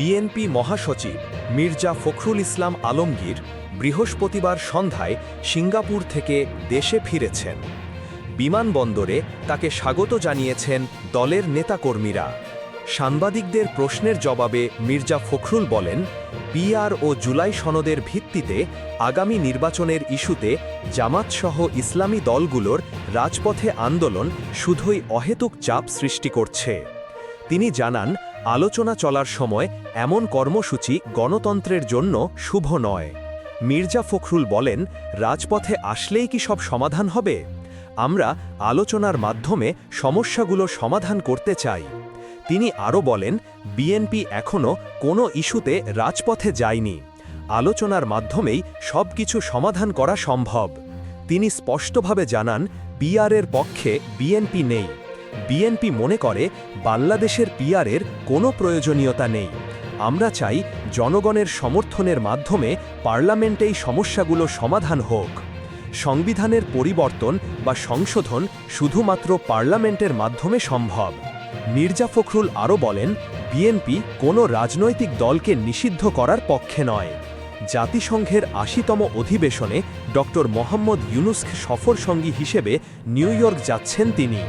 BNP মহাসচিব মির্জা ফখরুল ইসলাম আলমগীর বৃহস্পতিবার সন্ধ্যায় সিঙ্গাপুর থেকে দেশে ফিরেছেন। বিমানবন্দরে তাকে স্বাগত জানিয়েছেন দলের নেতাকর্মীরা। সাংবাদিকদের প্রশ্নের জবাবে মির্জা ফখরুল বলেন, পিআর ও জুলাই সনদের ভিত্তিতে আগামী নির্বাচনের ইস্যুতে জামাতসহ ইসলামী দলগুলোর রাজপথে আন্দোলন শুধুই অহেতুক চাপ সৃষ্টি করছে। তিনি জানান আলোচনা চলার সময় এমন কর্মসূচি গণতন্ত্রের জন্য শুভ নয়। মির্জা ফখরুল বলেন, রাজপথে আসলেই কি সব সমাধান হবে? আমরা আলোচনার মাধ্যমে সমস্যাগুলো সমাধান করতে চাই। তিনি আরও বলেন, বিএনপি এখনও কোনো ইস্যুতে রাজপথে যায়নি। আলোচনার মাধ্যমেই সবকিছু সমাধান করা সম্ভব। তিনি স্পষ্টভাবে জানান পিআরের পক্ষে বিএনপি নেই। বিএনপি মনে করে বাংলাদেশের পিআরের কোনো প্রয়োজনীয়তা নেই। আমরা চাই জনগণের সমর্থনের মাধ্যমে পার্লামেন্টেই সমস্যাগুলো সমাধান হোক। সংবিধানের পরিবর্তন বা সংশোধন শুধুমাত্র পার্লামেন্টের মাধ্যমে সম্ভব। মির্জা ফখরুল আরও বলেন, বিএনপি কোনো রাজনৈতিক দলকে নিষিদ্ধ করার পক্ষে নয়। জাতিসংঘের আশিতম অধিবেশনে ড মোহাম্মদ ইউনুস্ক সফর সঙ্গী হিসেবে নিউ ইয়র্ক যাচ্ছেন তিনি।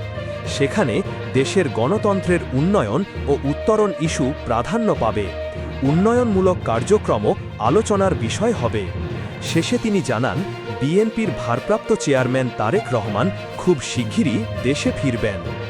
সেখানে দেশের গণতন্ত্রের উন্নয়ন ও উত্তরণ ইস্যু প্রাধান্য পাবে। উন্নয়নমূলক কার্যক্রমও আলোচনার বিষয় হবে। শেষে তিনি জানান, বিএনপির ভারপ্রাপ্ত চেয়ারম্যান তারেক রহমান খুব শিগগিরই দেশে ফিরবেন।